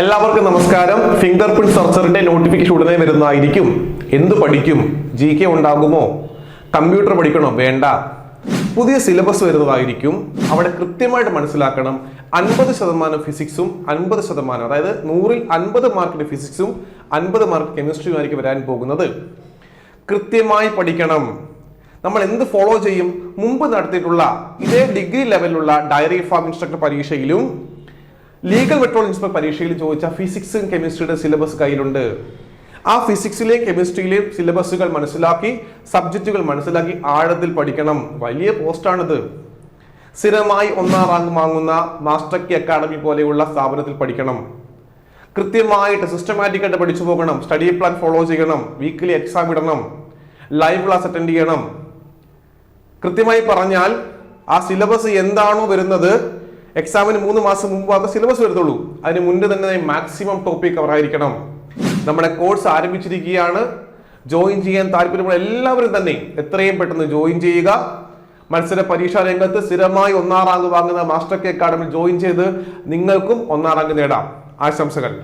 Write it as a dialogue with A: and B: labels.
A: എല്ലാവർക്കും നമസ്കാരം. Finger print സർച്ചറിന്റെ notification ഉടനെ വരുന്നതായിരിക്കും. എന്ത് പഠിക്കും? ജി കെ ഉണ്ടാകുമോ? കമ്പ്യൂട്ടർ പഠിക്കണോ? വേണ്ട. പുതിയ സിലബസ് വരുന്നതായിരിക്കും. അവിടെ കൃത്യമായിട്ട് മനസ്സിലാക്കണം. അൻപത് ശതമാനം ഫിസിക്സും അൻപത് ശതമാനം അതായത് നൂറിൽ അൻപത് മാർക്കിന്റെ ഫിസിക്സും അൻപത് മാർക്ക് കെമിസ്ട്രിയും ആയിരിക്കും വരാൻ പോകുന്നത്. കൃത്യമായി പഠിക്കണം. നമ്മൾ എന്ത് ഫോളോ ചെയ്യും? മുമ്പ് നടത്തിയിട്ടുള്ള ഇതേ ഡിഗ്രി ലെവലിലുള്ള ഡയറി ഫാം ഇൻസ്ട്രക്ടർ പരീക്ഷയിലും ലീഗൽ പെട്രോൾ ഇൻസ്പെക്ടർ പരീക്ഷയിൽ ചോദിച്ച ഫിസിക്സും കെമിസ്ട്രിയുടെ സിലബസ് കയ്യിലുണ്ട്. ആ ഫിസിക്സിലെയും കെമിസ്ട്രിയിലെയും സിലബസുകൾ മനസ്സിലാക്കി സബ്ജക്റ്റുകൾ മനസ്സിലാക്കി ആഴത്തിൽ പഠിക്കണം. വലിയ പോസ്റ്റാണിത് സ്ഥിരമായി ഒന്നാം റാങ്ക് വാങ്ങുന്ന മാസ്റ്റർ കി അക്കാഡമി പോലെയുള്ള സ്ഥാപനത്തിൽ പഠിക്കണം. കൃത്യമായിട്ട് സിസ്റ്റമാറ്റിക്കായിട്ട് പഠിച്ചു പോകണം. സ്റ്റഡി പ്ലാൻ ഫോളോ ചെയ്യണം. വീക്കിലി എക്സാം ഇടണം. ലൈവ് ക്ലാസ് അറ്റൻഡ് ചെയ്യണം. കൃത്യമായി പറഞ്ഞാൽ ആ സിലബസ് എന്താണോ വരുന്നത് എക്സാമിന് മൂന്ന് മാസം മുമ്പ് മാത്രമേ സിലബസ് വരത്തുള്ളൂ. അതിന് മുന്നേ തന്നെ മാക്സിമം ടോപ്പിക് കവർ ആയിരിക്കണം. നമ്മുടെ കോഴ്സ് ആരംഭിച്ചിരിക്കുകയാണ്. ജോയിൻ ചെയ്യാൻ താല്പര്യമുള്ള എല്ലാവരും തന്നെ എത്രയും പെട്ടെന്ന് ജോയിൻ ചെയ്യുക. മത്സര പരീക്ഷാ രംഗത്ത് സ്ഥിരമായി ഒന്നാം റാങ്ക് വാങ്ങുന്ന മാസ്റ്റർ കെ അക്കാഡമി ജോയിൻ ചെയ്ത് നിങ്ങൾക്കും ഒന്നാം റാങ്ക് നേടാം. ആശംസകൾ.